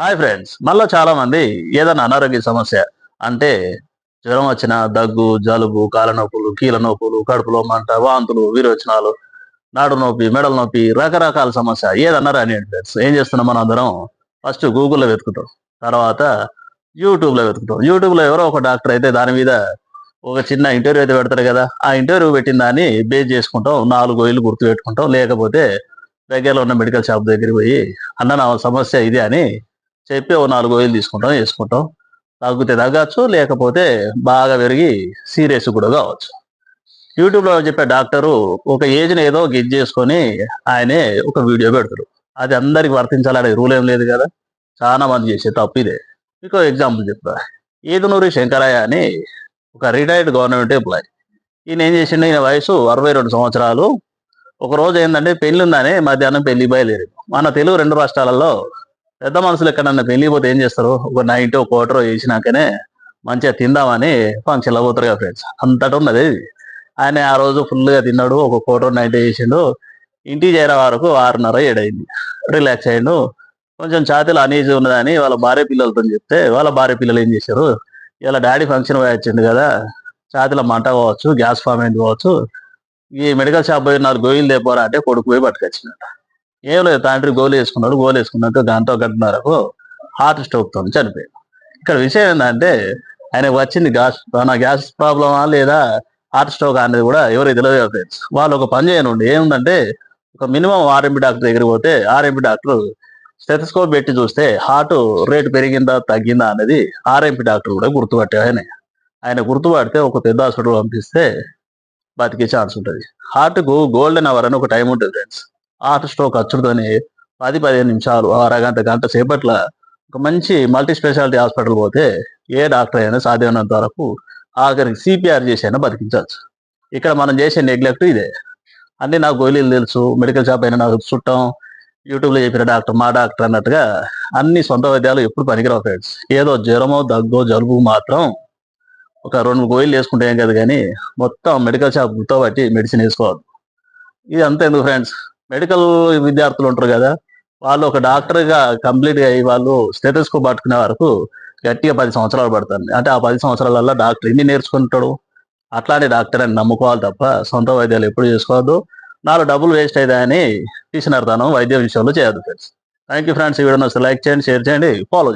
Hi friends మళ్ళీ చాలా మంది ఏదైనా అనారోగ్య సమస్య అంటే జ్వరం వచ్చిన దగ్గు జలుబు కాలనొప్పులు నొప్పులు కీళ్ళ నొప్పులు కడుపులో మంట వాంతులు విరోచనాలు నాడు నొప్పి మెడల నొప్పి రకరకాల సమస్య. ఏదన్నారు అని ఫ్రెండ్స్ ఏం చేస్తున్నాం మనం అందరం? ఫస్ట్ గూగుల్లో వెతుకుతాం. తర్వాత యూట్యూబ్లో వెతుకుతాం. యూట్యూబ్లో ఎవరో ఒక డాక్టర్ అయితే దాని మీద ఒక చిన్న ఇంటర్వ్యూ అయితే పెడతారు కదా. ఆ ఇంటర్వ్యూ పెట్టిన దాన్ని బేస్ చేసుకుంటాం. నాలుగు వేలు గుర్తు పెట్టుకుంటాం లేకపోతే దగ్గరలో ఉన్న మెడికల్ షాప్ దగ్గరికి పోయి అన్న నా సమస్య ఇది అని చెప్పి ఓ నాలుగు వేలు తీసుకుంటాం వేసుకుంటాం. తగ్గితే తగ్గచ్చు లేకపోతే బాగా పెరిగి సీరియస్ కూడా కావచ్చు. యూట్యూబ్లో చెప్పే డాక్టరు ఒక ఏజ్ని ఏదో గెజ్ చేసుకొని ఆయనే ఒక వీడియో పెడతారు అది అందరికి వర్తించాలనే రూల్ ఏం లేదు కదా? చాలా మంది చేసే తప్పు ఇదే. మీకు ఎగ్జాంపుల్ చెప్తా. ఏదునూరి శంకరయ్య అని ఒక రిటైర్డ్ గవర్నమెంట్ ఎంప్లాయ్ ఈయన ఏం చేసిండు? ఈయన వయసు అరవై రెండు సంవత్సరాలు. ఒక రోజు ఏంటంటే పెళ్ళి ఉందని మధ్యాహ్నం పెళ్ళి బయలుదేరి మన తెలుగు రెండు రాష్ట్రాలలో పెద్ద మనుషులు ఎక్కడన్నా నన్ను పెళ్ళిపోతే ఏం చేస్తారు? ఒక నైట్ ఒక కోటరో వేసినాకనే మంచిగా తిందామని ఫంక్షన్లో పోతారు కదా ఫ్రెండ్స్ అంతటా ఉన్నది ఆయన ఆ రోజు ఫుల్గా తిన్నాడు ఒక కోటరో నైట్ వేసిండు ఇంటికి చేరే వరకు ఆరున్నర ఏడైంది. రిలాక్స్ అయ్యిండు. కొంచెం ఛాతీలు అనీజీ ఉన్నదని వాళ్ళ భార్య పిల్లలతో చెప్తే వాళ్ళ భార్య పిల్లలు ఏం చేశారు? ఇలా డాడీ ఫంక్షన్ పోయి కదా. ఛాతీలో మంట కావచ్చు గ్యాస్ ఫామ్ అయింది కావచ్చు ఈ మెడికల్ షాప్ పోయి నాలుగు గోయిలు లేపోరా అంటే కొడుకు పోయి పట్టుకొచ్చినట్టు ఏం లేదు తండ్రి గోలు వేసుకున్నాడు గోలు వేసుకున్నాక గంట గంటన్నరకు హార్ట్ స్ట్రోక్తో చనిపోయాడు. ఇక్కడ విషయం ఏంటంటే ఆయనకు వచ్చింది గ్యాస్ నా గ్యాస్ ప్రాబ్లమా లేదా హార్ట్ స్ట్రోక్ అనేది కూడా ఎవరు తెలియదు ఫ్రెండ్స్ వాళ్ళు ఒక పని చేయనుండి ఏముందంటే ఒక మినిమం ఆర్ఎంపి డాక్టర్ దగ్గరికి పోతే ఆర్ఎంపి డాక్టర్ స్టెథస్కోప్ పెట్టి చూస్తే హార్ట్ రేట్ పెరిగిందా తగ్గిందా అనేది ఆర్ఎంపి డాక్టర్ కూడా గుర్తుపట్టే ఆయన. ఆయన గుర్తుపడితే ఒక పెద్ద హాస్పిటల్ పంపిస్తే బతికే ఛాన్స్ ఉంటుంది. హార్ట్కు గోల్డెన్ అవర్ అని ఒక టైం ఉంటుంది ఫ్రెండ్స్ హార్ట్ స్ట్రోక్ అచ్చుడుతోని పది పదిహేను నిమిషాలు అరగంట గంట సేపట్ల ఒక మంచి మల్టీ స్పెషాలిటీ హాస్పిటల్ పోతే ఏ డాక్టర్ అయినా సాధ్యమైనంత వరకు ఆఖరికి సిపిఆర్ చేసి అయినా బతికించవచ్చు. ఇక్కడ మనం చేసే నెగ్లెక్ట్ ఇదే. అన్ని నాకు గోళీలు తెలుసు మెడికల్ షాప్ అయినా నాకు చుట్టం యూట్యూబ్లో చెప్పిన డాక్టర్ మా డాక్టర్ అన్నట్టుగా అన్ని సొంత వైద్యాలు ఎప్పుడు పనికిరావు ఫ్రెండ్స్. ఏదో జ్వరమో దగ్గో జలుబు మాత్రం ఒక రెండు గోయిలు వేసుకుంటే ఏం కాదు కానీ మొత్తం మెడికల్ షాప్ గుర్తోబట్టి మెడిసిన్ వేసుకోవద్దు. ఇది అంత ఎందుకు ఫ్రెండ్స్? మెడికల్ విద్యార్థులు ఉంటారు కదా వాళ్ళు ఒక డాక్టర్ కంప్లీట్గా కంప్లీట్ అయ్యి వాళ్ళు స్టేటస్కోప్ పట్టుకునే వరకు గట్టిగా పది సంవత్సరాలు పడుతుంది అంటే ఆ పది సంవత్సరాలలో డాక్టర్ ఎన్ని నేర్చుకుంటాడు? అట్లాంటి డాక్టర్ అని నమ్ముకోవాలి తప్ప సొంత వైద్యాలు ఎప్పుడు చేసుకోవద్దు. నాలుగు డబ్బులు వేస్ట్ అవుతాయని తీసినారు తను వైద్య విషయంలో చేయదు ఫ్రెండ్స్. థ్యాంక్ యూ ఫ్రెండ్స్ ఈ వీడియో లైక్ చేయండి షేర్ చేయండి ఫాలో